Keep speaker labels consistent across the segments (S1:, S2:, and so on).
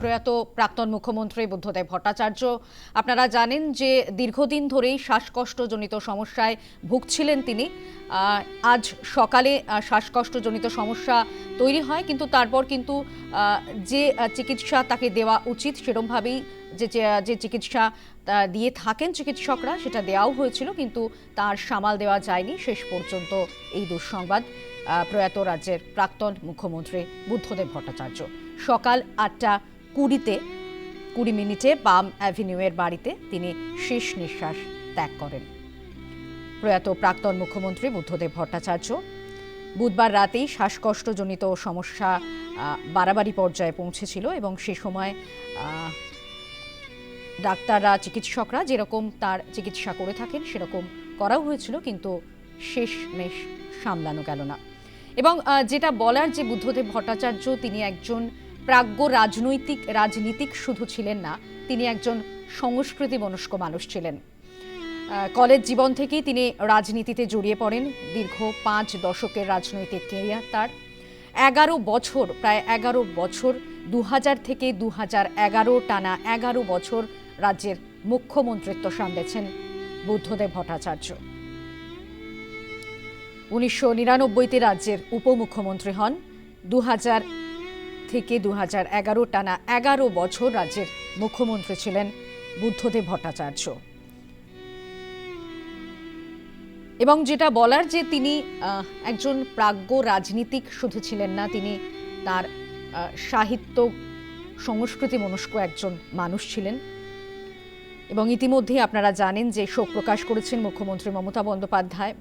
S1: প্রয়াত প্রাক্তন মুখ্যমন্ত্রী বুদ্ধদেব ভট্টাচার্য, আপনারা জানেন যে দীর্ঘদিন ধরেই শ্বাসকষ্টজনিত সমস্যায় ভুগছিলেন তিনি। আজ সকালে শ্বাসকষ্টজনিত সমস্যা তৈরি হয়, কিন্তু তারপর কিন্তু যে চিকিৎসা তাকে দেওয়া উচিত সেরমভাবেই যে, যে- চিকিৎসা দিয়ে থাকেন চিকিৎসকরা, সেটা দেওয়াও হয়েছিল, কিন্তু তার সামাল দেওয়া যায়নি। শেষ পর্যন্ত এই দুঃসংবাদ। প্রয়াত রাজ্যের প্রাক্তন মুখ্যমন্ত্রী বুদ্ধদেব ভট্টাচার্য। সকাল আটটা কুড়িতে, কুড়ি মিনিটে বাম অ্যাভিনিউয়ের বাড়িতে তিনি শেষ নিঃশ্বাস ত্যাগ করেন। প্রয়াত প্রাক্তন মুখ্যমন্ত্রী বুদ্ধদেব ভট্টাচার্য, বুধবার রাতেই শ্বাসকষ্টজনিত সমস্যা বাড়াবাড়ি পর্যায়ে পৌঁছেছিল এবং সে সময় ডাক্তাররা, চিকিৎসকরা যেরকম তার চিকিৎসা করে থাকেন, সেরকম করাও হয়েছিল, কিন্তু শেষ মেশ সামলানো গেল না। এবং যেটা বলার যে বুদ্ধদেব ভট্টাচার্য, তিনি একজন প্রাজ্ঞ রাজনৈতিক, রাজনীতিক শুধু ছিলেন না, তিনি একজন সংস্কৃতি মনস্ক মানুষ ছিলেন। কলেজ জীবন থেকেই তিনি রাজনীতিতে জড়িয়ে পড়েন, দীর্ঘ পাঁচ দশকের রাজনৈতিক কেরিয়ার তার। এগারো বছর, প্রায় এগারো বছর দু হাজার থেকে দু এগারো টানা এগারো বছর রাজ্যের মুখ্যমন্ত্রিত্ব সামলেছেন বুদ্ধদেব ভট্টাচার্য। উনিশশো নিরানব্বইতে রাজ্যের উপমুখ্যমন্ত্রী হন। দু হাজার থেকে দু হাজার এগারো টানা এগারো বছর রাজ্যের মুখ্যমন্ত্রী ছিলেন বুদ্ধদেব ভট্টাচার্য। এবং যেটা বলার যে তিনি একজন প্রাজ্ঞ রাজনীতিক শুধু ছিলেন না, তিনি তার সাহিত্য সংস্কৃতি মনস্ক একজন মানুষ ছিলেন। এবং ইতিমধ্যেই আপনারা জানেন যে শোক প্রকাশ করেছেন মুখ্যমন্ত্রী মমতা বন্দ্যোপাধ্যায়।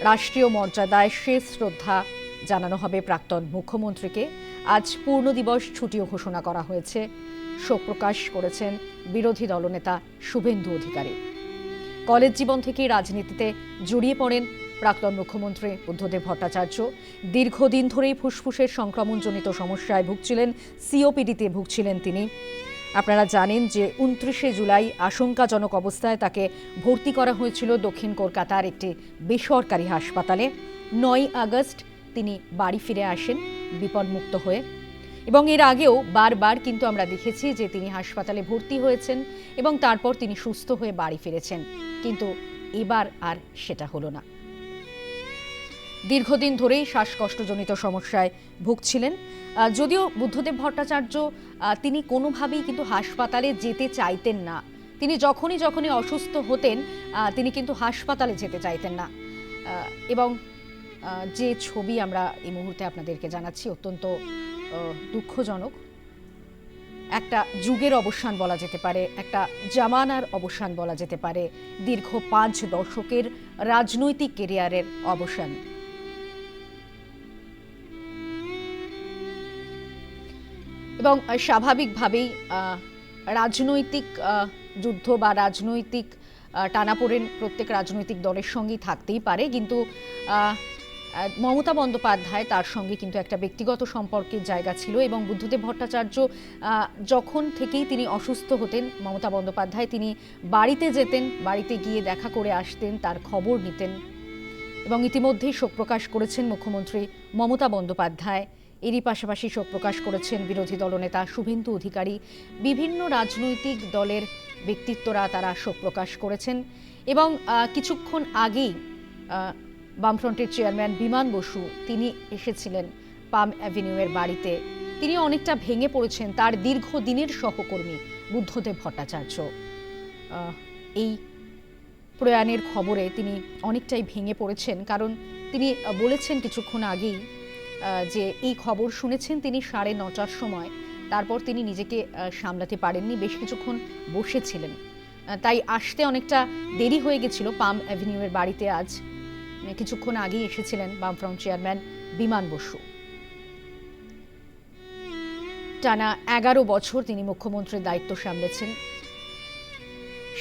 S1: রাষ্ট্রীয় মর্যাদায় শেষ শ্রদ্ধা জানানো হবে প্রাক্তন মুখ্যমন্ত্রীকে। আজ পূর্ণ দিবস ছুটিও ঘোষণা করা হয়েছে। শোক প্রকাশ করেছেন বিরোধী দলনেতা শুভেন্দু অধিকারী। কলেজ জীবন থেকে রাজনীতিতে জড়িয়ে পড়েন প্রাক্তন মুখ্যমন্ত্রী বুদ্ধদেব ভট্টাচার্য। দীর্ঘদিন ধরেই ফুসফুসের সংক্রমণজনিত সমস্যায় ভুগছিলেন, সিওপিডিতে ভুগছিলেন তিনি। আপনারা জানেন যে উনত্রিশে জুলাই আশঙ্কাজনক অবস্থায় তাকে ভর্তি করা হয়েছিল দক্ষিণ কলকাতার একটি বেসরকারি হাসপাতালে। নয় আগস্ট তিনি বাড়ি ফিরে আসেন, বিপদমুক্ত হয়ে। এবং এর আগেও বারবার কিন্তু আমরা দেখেছি যে তিনি হাসপাতালে ভর্তি হয়েছেন এবং তারপর তিনি সুস্থ হয়ে বাড়ি ফিরেছেন। কিন্তু এবার আর সেটা হলো না। দীর্ঘদিন ধরেই শ্বাসকষ্টজনিত সমস্যায় ভুগছিলেন। যদিও বুদ্ধদেব ভট্টাচার্য তিনি কোনোভাবেই কিন্তু হাসপাতালে যেতে চাইতেন না। তিনি যখনই যখনই অসুস্থ হতেন তিনি কিন্তু হাসপাতালে যেতে চাইতেন না। এবং যে ছবি আমরা এই মুহূর্তে আপনাদেরকে জানাচ্ছি অত্যন্ত দুঃখজনক। একটা যুগের অবসান বলা যেতে পারে, একটা জামানার অবসান বলা যেতে পারে, দীর্ঘ পাঁচ দশকের রাজনৈতিক কেরিয়ারের অবসান। এবং স্বাভাবিকভাবেই রাজনৈতিক যুদ্ধ বা রাজনৈতিক টানাপোড়েন প্রত্যেক রাজনৈতিক দলের সঙ্গেই থাকতেই পারে। কিন্তু মমতা বন্দ্যোপাধ্যায় তার সঙ্গে কিন্তু একটা ব্যক্তিগত সম্পর্কের জায়গা ছিল এবং বুদ্ধদেব ভট্টাচার্য যখন থেকেই তিনি অসুস্থ হতেন, মমতা বন্দ্যোপাধ্যায় তিনি বাড়িতে যেতেন, বাড়িতে গিয়ে দেখা করে আসতেন, তার খবর নিতেন এবং ইতিমধ্যেই শোক প্রকাশ করেছেন মুখ্যমন্ত্রী মমতা বন্দ্যোপাধ্যায়। এরই পাশাপাশি শোক প্রকাশ করেছেন বিরোধী দলনেতা শুভেন্দু অধিকারী। বিভিন্ন রাজনৈতিক দলের ব্যক্তিত্বরা তারা শোক প্রকাশ করেছেন এবং কিছুক্ষণ আগেই বামফ্রন্টের চেয়ারম্যান বিমান বসু তিনি এসেছিলেন পাম অ্যাভিনিউয়ের বাড়িতে। তিনি অনেকটা ভেঙে পড়েছেন তার দীর্ঘদিনের সহকর্মী বুদ্ধদেব ভট্টাচার্য। এই প্রয়াণের খবরে তিনি অনেকটাই ভেঙে পড়েছেন কারণ তিনি বলেছেন কিছুক্ষণ আগেই যে এই খবর শুনেছেন তিনি সাড়ে নটার সময়। তারপর তিনি নিজেকে সামলাতে পারেননি, বেশ কিছুক্ষণ বসেছিলেন। তাই আসতে অনেকটা দেরি হয়ে গেছিল পাম অ্যাভিনিউয়ের বাড়িতে আজ। কিছুক্ষণ আগেই এসেছিলেন বামফ্রন্ট চেয়ারম্যান বিমান বসু। টানা এগারো বছর তিনি মুখ্যমন্ত্রীর দায়িত্ব সামলেছেন।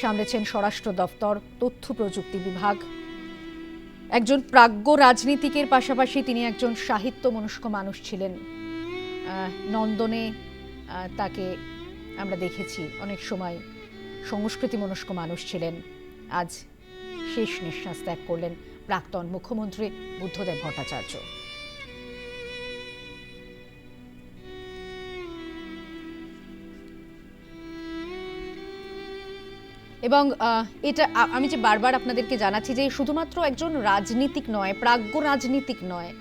S1: সামলেছেন স্বরাষ্ট্র দপ্তর তথ্য প্রযুক্তি বিভাগ একজন প্রাজ্ঞ রাজনীতিকের পাশাপাশি তিনি একজন সাহিত্য মনস্ক মানুষ ছিলেন। নন্দনে তাকে আমরা দেখেছি, অনেক সময় সংস্কৃতি মনস্ক মানুষ ছিলেন। আজ শেষ নিঃশ্বাস ত্যাগ করলেন প্রাক্তন মুখ্যমন্ত্রী বুদ্ধদেব ভট্টাচার্য। এবং এটা আমি যে বারবার আপনাদেরকে জানাচ্ছি যে শুধুমাত্র একজন রাজনীতিক নয়, প্রাজ্ঞ রাজনীতিক নয়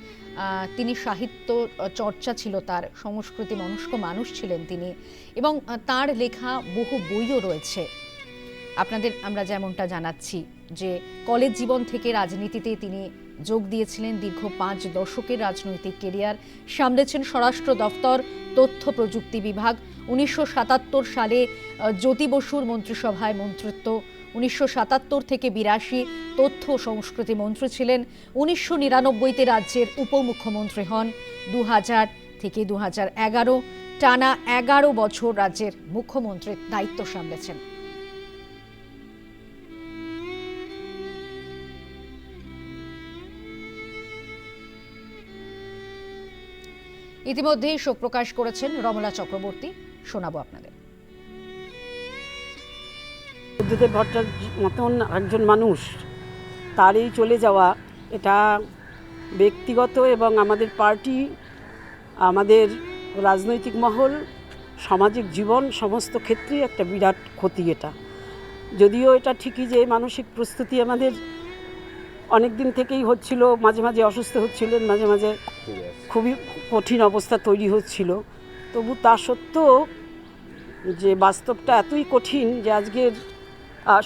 S1: তিনি সাহিত্য চর্চা ছিল তার, সংস্কৃতি মনস্ক মানুষ ছিলেন তিনি এবং তার লেখা বহু বইও রয়েছে। আপনাদের, আমরা যেমনটা জানাচ্ছি যে কলেজ জীবন থেকে রাজনীতিতে তিনি যোগ দিয়েছিলেন দীর্ঘ পাঁচ দশকের রাজনৈতিক কেরিয়ার, সামলেছেন স্বরাষ্ট্র দফতর, তথ্য প্রযুক্তি বিভাগ উনিশশো সাতাত্তর সালে জ্যোতি বসুর মন্ত্রিসভায় মন্ত্রিত্ব, উনিশশো সাতাত্তর থেকে বিরাশি তথ্য সংস্কৃতি মন্ত্রী ছিলেন, উনিশশো নিরানব্বইতে রাজ্যের উপমুখ্যমন্ত্রী হন দু হাজার থেকে দু হাজার এগারো টানা এগারো বছর রাজ্যের মুখ্যমন্ত্রীর দায়িত্ব সামলেছেন। ইতিমধ্যেই শোক প্রকাশ করেছেন রমলা চক্রবর্তী। শোনাবো আপনাদের।
S2: বুদ্ধদেব ভট্টার মতন একজন মানুষ তার এই চলে যাওয়া এটা ব্যক্তিগত এবং আমাদের পার্টি আমাদের রাজনৈতিক মহল সামাজিক জীবন সমস্ত ক্ষেত্রেই একটা বিরাট ক্ষতি এটা। যদিও এটা ঠিকই যে মানসিক প্রস্তুতি আমাদের অনেক দিন থেকেই হচ্ছিল মাঝে মাঝে অসুস্থ হচ্ছিলেন মাঝে মাঝে খুবই কঠিন অবস্থা তৈরি হচ্ছিল। তবু তা সত্ত্বেও যে বাস্তবটা এতই কঠিন যে আজকের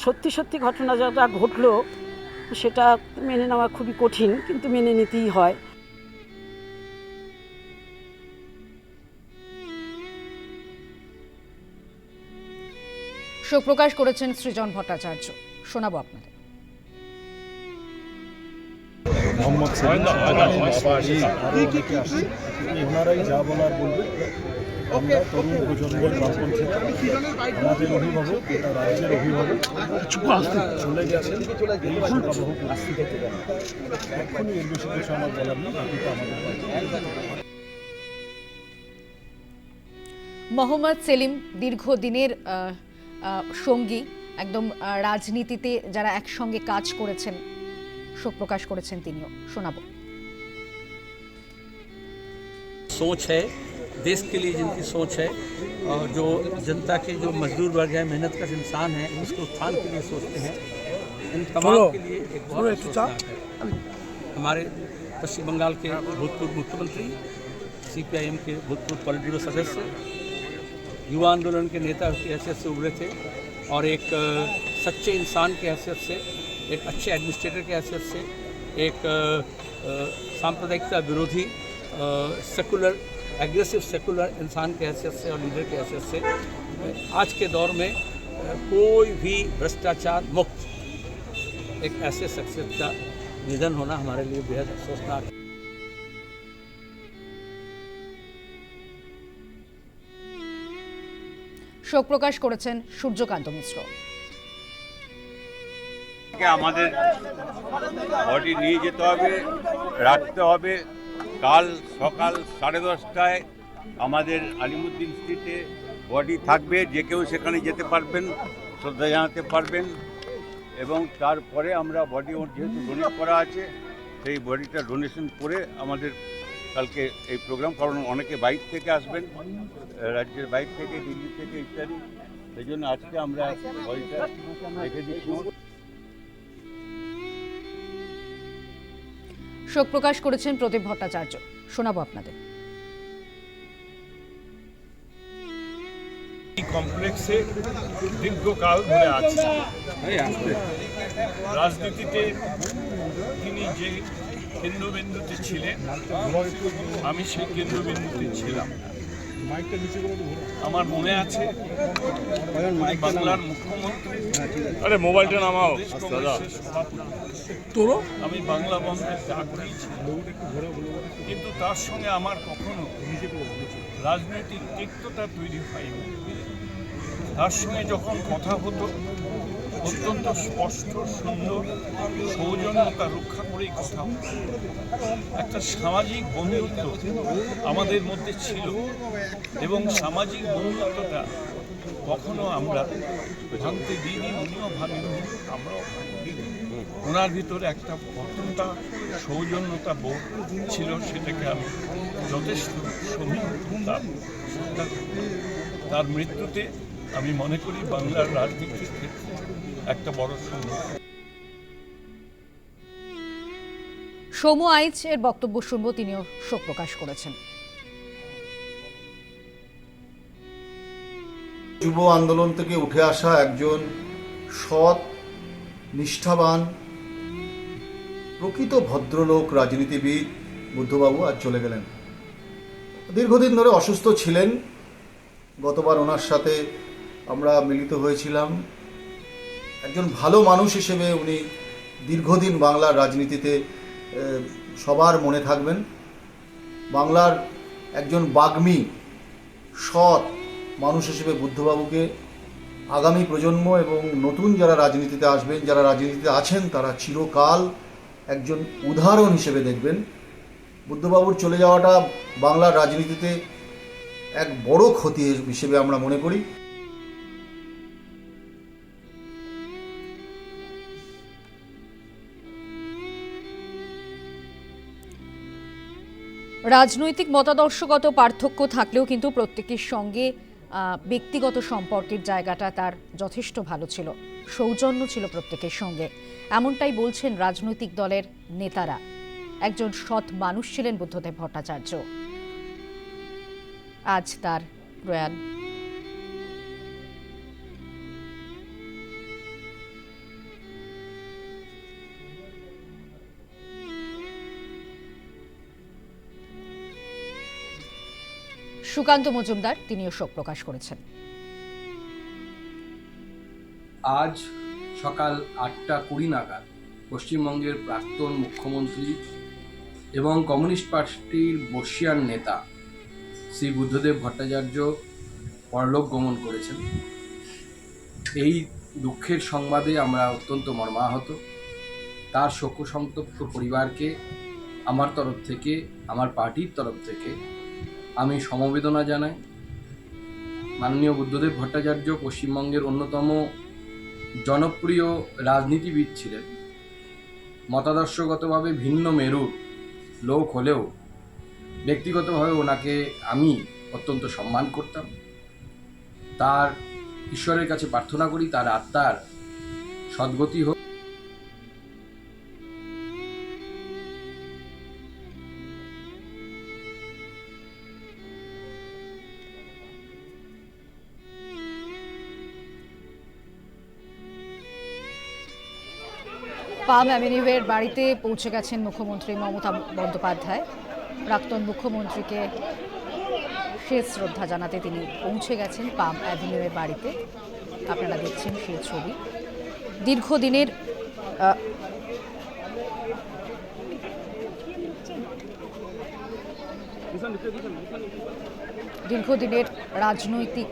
S2: সত্যি সত্যি ঘটনা যেটা ঘটলো সেটা মেনে নেওয়া খুবই কঠিন কিন্তু মেনে নিতেই হয়।
S1: শোক প্রকাশ করেছেন সৃজন ভট্টাচার্য। শোনাবো আপনাদের।
S3: মোহাম্মদ সেলিম ওনারাই যা বলার বলবে। আমরা তরুণ প্রজন্মের বামপন্থী আমাদের অভিভাবক এটা রাজ্যের অভিভাবক চলে গেছেন এই শোকাবহ পরিস্থিতিতে এক্ষুনি এর বেশি কিছু আমার বলার নেই বাকিটা আমাদের পার্টি
S1: মোহাম্মদ সেলিম দীর্ঘদিনের আহ, আহ, সঙ্গী একদম আহ, রাজনীতিতে যারা একসঙ্গে কাজ করেছেন শোক প্রকাশ করেছেন তিনিও শোনাবো
S4: सोच है देश के लिए जिनकी सोच है और जो जनता के जो मजदूर वर्ग है मेहनत का इंसान है उसके उत्थान के लिए सोचते हैं। इन तमाम के लिए एक बहुत अफसोसनाक है। हमारे पश्चिम बंगाल के भूतपूर्व मुख्यमंत्री सीपीआईएम के भूतपूर्व पॉलिट ब्यूरो सदस्य युवा आंदोलन के नेता की हैसियत से उभरे थे और एक सच्चे इंसान की हैसियत से एक अच्छे एडमिनिस्ट्रेटर की हैसियत से एक सांप्रदायिकता विरोधी सेकुलर एग्रेसिव सेकुलर इंसान की हैसियत से और लीडर की हैसियत से अ, आज के दौर में अ, कोई भी भ्रष्टाचार मुक्त एक ऐसे शख्सियत का निधन होना हमारे लिए बेहद अफसोसनाक है
S1: শোক প্রকাশ করেছেন সূর্যকান্ত মিশ্র
S5: কে আমাদের বডি নিয়ে যেতে হবে রাখতে হবে কাল সকাল সাড়ে দশটায় আমাদের আলিমুদ্দিন স্ট্রিটে বডি থাকবে, যে কেউ সেখানে যেতে পারবেন, শ্রদ্ধা জানাতে পারবেন এবং তারপরে আমরা বডি যেহেতু ডোনেট করা আছে, সেই বডিটা ডোনেশন করে আমাদের কালকে এই প্রোগ্রাম কারণ অনেকে বাইক থেকে আসবেন, রাজ্যের বাইক থেকে, দিল্লি থেকে ইত্যাদি, সেই জন্য আজকে আমরা বডিটা রেখে দিচ্ছি।
S1: শোক প্রকাশ করেছেন প্রদীপ ভট্টাচার্য। শোনাবো আপনাদের।
S6: কমপ্লেক্সে দীর্ঘকাল ধরে আছে। রাজনীতিতে তিনি যে কেন্দ্রবিন্দুতে ছিলেন, আমি সেই কেন্দ্রবিন্দুতে ছিলাম। আমার মনে আছে। উনি বাংলার মুখ্যমন্ত্রী। আরে মোবাইলটা নামাও। দাদা। তোরো আমি বাংলা বন্ধের ডাক কিন্তু তার সঙ্গে আমার কখনো রাজনৈতিক তিক্ততা তৈরি হয়নি। তার সঙ্গে যখন কথা হতো অত্যন্ত স্পষ্ট, সুন্দর সৌজন্যতা রক্ষা করেই কথা একটা সামাজিক বন্ধুত্ব আমাদের মধ্যে ছিল এবং সামাজিক বন্ধুত্বটা কখনো আমরা ভাঙতে দিইনি, উনিও ভাঙেননি, আমরাও ভাঙিনি। ওনার ভিতরে একটা ভদ্রতা সৌজন্যতা বোধ ছিল, সেটাকে আমি যথেষ্ট তার তার মৃত্যুতে আমি মনে করি বাংলার রাজনীতির ক্ষেত্রে একটা বড় শূন্য
S1: সৌম্য আইচ এর বক্তব্য শুনব তিনিও শোক প্রকাশ করেছেন।
S7: যুব আন্দোলন থেকে উঠে আসা একজন সৎ নিষ্ঠাবান প্রকৃত ভদ্রলোক রাজনীতিবিদ বুদ্ধবাবু আজ চলে গেলেন। দীর্ঘদিন ধরে অসুস্থ ছিলেন। গতবার ওনার সাথে আমরা মিলিত হয়েছিলাম। একজন ভালো মানুষ হিসেবে উনি দীর্ঘদিন বাংলার রাজনীতিতে সবার মনে থাকবেন। বাংলার একজন বাগ্মী, সৎ মানুষ হিসেবে বুদ্ধবাবুকে আগামী প্রজন্ম এবং নতুন যারা রাজনীতিতে আসবেন, যারা রাজনীতিতে আছেন, তারা চিরকাল একজন উদাহরণ হিসেবে দেখবেন। বুদ্ধবাবুর চলে যাওয়াটা বাংলার রাজনীতিতে এক বড় ক্ষতি হিসেবে আমরা মনে করি।
S1: রাজনৈতিক মতাদর্শগত পার্থক্য থাকলেও কিন্তু প্রত্যেকের সঙ্গে ব্যক্তিগত সম্পর্কের জায়গাটা তার যথেষ্ট ভালো ছিল, সৌজন্য ছিল প্রত্যেকের সঙ্গে। এমনটাই বলছেন রাজনৈতিক দলের নেতারা। একজন সৎ মানুষ ছিলেন বুদ্ধদেব ভট্টাচার্য। আজ তার প্রয়াণ। সুকান্ত মজুমদার, তিনিও শোক প্রকাশ করেছেন।
S8: আজ সকাল আটটা কুড়ি নাগাদ পশ্চিমবঙ্গের প্রাক্তন মুখ্যমন্ত্রী এবং কমিউনিস্ট পার্টির বর্ষিয়ান নেতা শ্রী বুদ্ধদেব ভট্টাচার্য পরলোক গমন করেছেন। এই দুঃখের সংবাদে আমরা অত্যন্ত মর্মাহত। তার শোকসন্তপ্ত পরিবারকে আমার তরফ থেকে, আমার পার্টির তরফ থেকে আমি সমবেদনা জানাই। মাননীয় বুদ্ধদেব ভট্টাচার্য পশ্চিমবঙ্গের অন্যতম জনপ্রিয় রাজনীতিবিদ ছিলেন। মতাদর্শগতভাবে ভিন্ন মেরুর লোক হলেও ব্যক্তিগতভাবে ওনাকে আমি অত্যন্ত সম্মান করতাম। তার ঈশ্বরের কাছে প্রার্থনা করি, তার আত্মার সদ্গতি হোক।
S1: পাম অ্যাভিনিউয়ের বাড়িতে পৌঁছে গেছেন মুখ্যমন্ত্রী মমতা বন্দ্যোপাধ্যায়। প্রাক্তন মুখ্যমন্ত্রীকে শেষ শ্রদ্ধা জানাতে তিনি পৌঁছে গেছেন পাম অ্যাভিনিউয়ের বাড়িতে। আপনারা দেখছেন সেই ছবি। দীর্ঘদিনের দীর্ঘদিনের রাজনৈতিক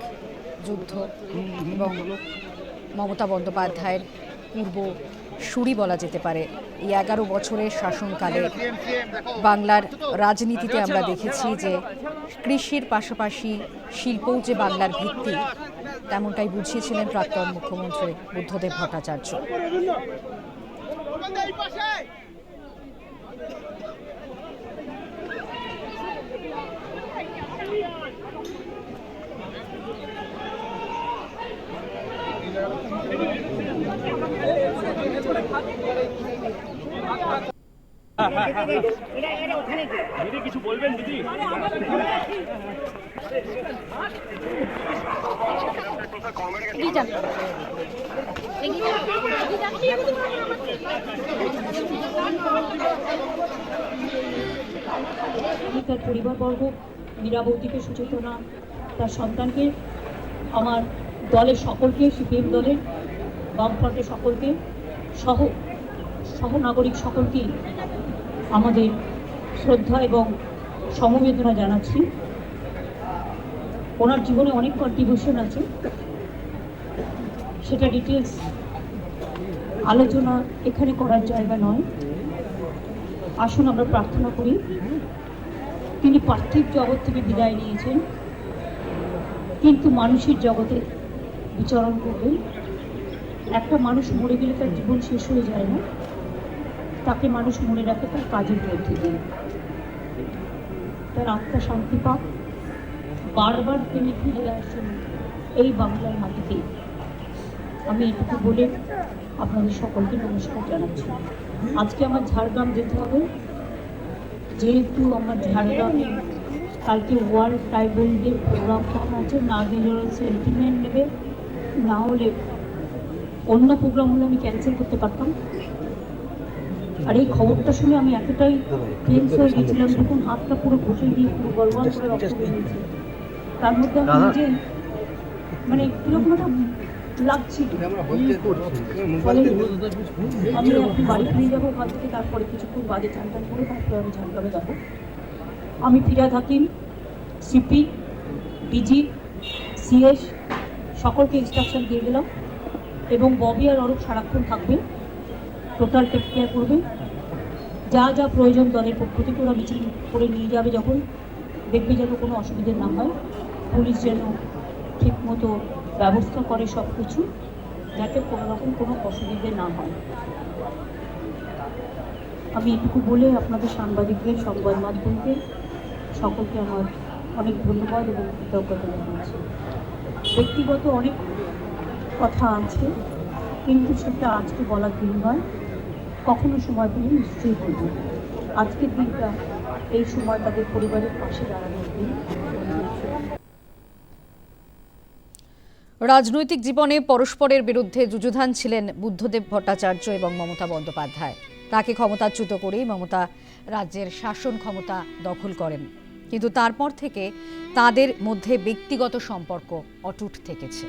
S1: যুদ্ধ এবং মমতা বন্দ্যোপাধ্যায়ের পূর্ব সুরি বলা যেতে পারে। এই এগারো বছরের শাসনকালে বাংলার রাজনীতিতে আমরা দেখেছি যে কৃষির পাশাপাশি শিল্পও যে বাংলার ভিত্তি, তেমনটাই বুঝিয়েছিলেন প্রাক্তন মুখ্যমন্ত্রী বুদ্ধদেব ভট্টাচার্য।
S9: আমি তার পরিবারবর্গ মীরাবতীকে সুচেতনা, তার সন্তানকে, আমার দলের সকলকে, সিপিএম দলের, বামফ্রন্টের সকলকে, সহ সহনাগরিক সকলকেই আমাদের শ্রদ্ধা এবং সমবেদনা জানাচ্ছি। ওনার জীবনে অনেক কন্ট্রিবিউশন আছে। সেটা ডিটেলস আলোচনা এখানে করার জায়গা নয়। আসুন আমরা প্রার্থনা করি। তিনি পার্থিব জগৎ থেকে বিদায় নিয়েছেন, কিন্তু মানুষের জগতে বিচরণ করবেন। একটা মানুষ মরে গেলে তার জীবন শেষ হয়ে যায় না। তাকে মানুষ মনে রাখে তার কাজের মধ্যে দিয়ে। তার আত্মা শান্তি পাক। বারবার তিনি ফিরে আসেন এই বাংলার মাটিতে। আমি এটুকু বলে আপনাদের সকলকে নমস্কার জানাচ্ছি। আজকে আমার ঝাড়গ্রাম যেতে হবে। যেহেতু আমার ঝাড়গ্রামে কালকে ওয়ার্ল্ড ট্রাইবেল ডে প্রোগ্রাম আছে, না গেলে সেন্টিমেন্ট নেবে। না হলে অন্য প্রোগ্রামগুলো আমি ক্যান্সেল করতে পারতাম। আর এই খবরটা শুনে আমি এতটাই টেন্স হয়ে গেছিলাম দেখুন হাতটা পুরো ঘষে দিয়ে পুরো গড়বড় করে রক্ত বেরিয়েছে তার মধ্যে আমি নিজে মানে কীরকম একটা লাগছিল আমি এখন বাড়ি ফিরে যাব ওখান থেকে তারপরে কিছুক্ষণ বাদে চান টান করে তারপরে আমি ঝাড়গ্রামে যাব। আমি ফিরা থাকিম সিপি ডিজি সিএস সকলকে ইনস্ট্রাকশন দিয়ে দিলাম এবং ববি আর অরূপ সারাক্ষণ থাকবে টোটাল টেক কেয়ার করবে। যা যা প্রয়োজন দলের পক্ষ থেকে ওরা মিছিল করে নিয়ে যাবে যখন। দেখবে যেন কোনো অসুবিধে না হয়। পুলিশ যেন ঠিকমতো ব্যবস্থা করে সব কিছু যাতে কোনো রকম কোনো অসুবিধে না হয়। আমি এটুকু বলে আপনাদের সাংবাদিকদের সংবাদ মাধ্যমকে সকলকে আমার অনেক ধন্যবাদ এবং কৃতজ্ঞতা জানাচ্ছি। ব্যক্তিগত অনেক কথা আছে, কিন্তু সেটা আজকে বলার দিন নয়। কখনো সময় পেলে নিশ্চয়ই বলব। আজকের দিনটা এই সময় তাদের পরিবারের পাশে দাঁড়ানোর দিন।
S1: রাজনৈতিক জীবনে পরস্পরের বিরুদ্ধে যুযুধান ছিলেন বুদ্ধদেব ভট্টাচার্য এবং মমতা বন্দ্যোপাধ্যায়। তাকে ক্ষমতাচ্যুত করেই মমতা রাজ্যের শাসন ক্ষমতা দখল করেন। কিন্তু তারপর থেকে তাদের মধ্যে ব্যক্তিগত সম্পর্ক অটুট থেকেছে।